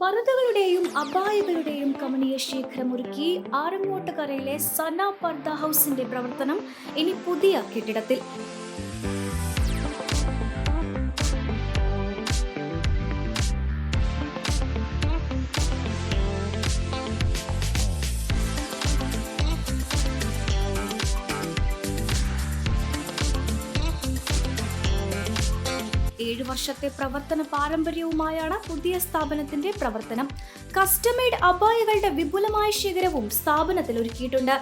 പർദ്ദകളുടെയും അപായകളുടെയും കമനീയ ശേഖരം ഒരുക്കി ആറങ്ങോട്ടുകരയിലെ സന പർദ്ദ ഹൗസിന്റെ പ്രവർത്തനം ഇനി പുതിയ കെട്ടിടത്തിൽ. ഏഴു വർഷത്തെ പ്രവർത്തന പാരമ്പര്യവുമായാണ് പുതിയ സ്ഥാപനത്തിന്റെ പ്രവർത്തനം. കസ്റ്റമേഡ് അപായകളുടെ വിപുലമായ ശേഖരവും സ്ഥാപനത്തിൽ ഒരുക്കിയിട്ടുണ്ട്.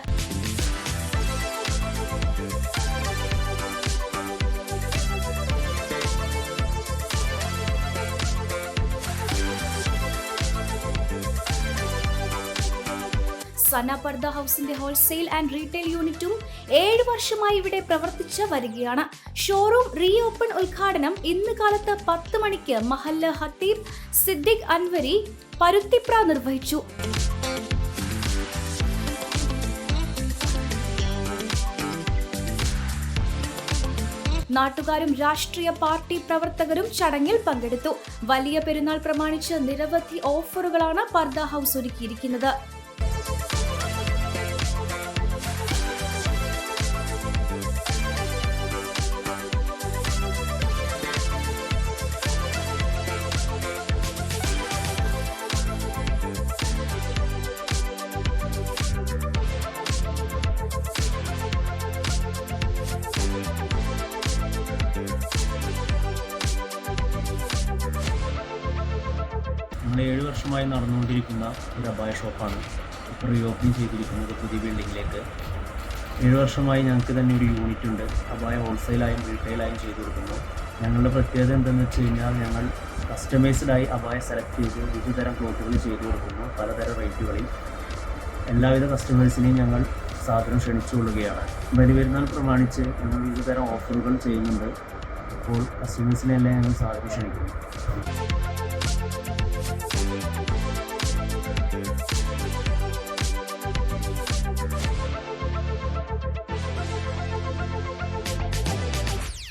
സന പർദ ഹൗസിന്റെ ഹോൾസെയിൽ ആൻഡ് റീറ്റെയിൽ യൂണിറ്റും ഏഴ് വർഷമായി ഇവിടെ പ്രവർത്തിച്ച് വരികയാണ്. ഷോറൂം റീ ഓപ്പൺ ഉദ്ഘാടനം ഇന്ന് കാലത്ത് പത്ത് മണിക്ക് മഹല്ല ഹത്തീബ് സിദ്ദിഖ് അൻവരി പരുത്തിപ്ര നിർവഹിച്ചു. നാട്ടുകാരും രാഷ്ട്രീയ പാർട്ടി പ്രവർത്തകരും ചടങ്ങിൽ പങ്കെടുത്തു. വലിയ പെരുന്നാൾ പ്രമാണിച്ച് നിരവധി ഓഫറുകളാണ് പർദ ഹൗസ് ഒരുക്കിയിരിക്കുന്നത്. നമ്മൾ ഏഴ് വർഷമായി നടന്നുകൊണ്ടിരിക്കുന്ന ഒരു അപായ ഷോപ്പാണ് ഇപ്പോൾ റീഓപ്പൺ ചെയ്തിരിക്കുന്നത് പുതിയ ബിൽഡിങ്ങിലേക്ക് ഏഴ് വർഷമായി ഞങ്ങൾക്ക് തന്നെ ഒരു യൂണിറ്റ് ഉണ്ട്. അപായ ഹോൾസെയിലായും റീറ്റെയിലായും ചെയ്തു കൊടുക്കുന്നു. ഞങ്ങളുടെ പ്രത്യേകത എന്തെന്ന് വെച്ച് കഴിഞ്ഞാൽ ഞങ്ങൾ കസ്റ്റമൈസ്ഡായി അപായ സെലക്ട് ചെയ്ത് വിവിധതരം ക്ലോത്തുകൾ ചെയ്തു കൊടുക്കുന്നു. പലതരം റേറ്റുകളിൽ എല്ലാവിധ കസ്റ്റമേഴ്സിനെയും ഞങ്ങൾ സാധനം ക്ഷണിച്ചുകൊള്ളുകയാണ്. ബലിപെരുന്നാൾ പ്രമാണിച്ച് ഞങ്ങൾ വിവിധതരം ഓഫറുകൾ ചെയ്യുന്നുണ്ട്. അപ്പോൾ കസ്റ്റമേഴ്സിനെല്ലാം ഞങ്ങൾ ക്ഷണിക്കുന്നു.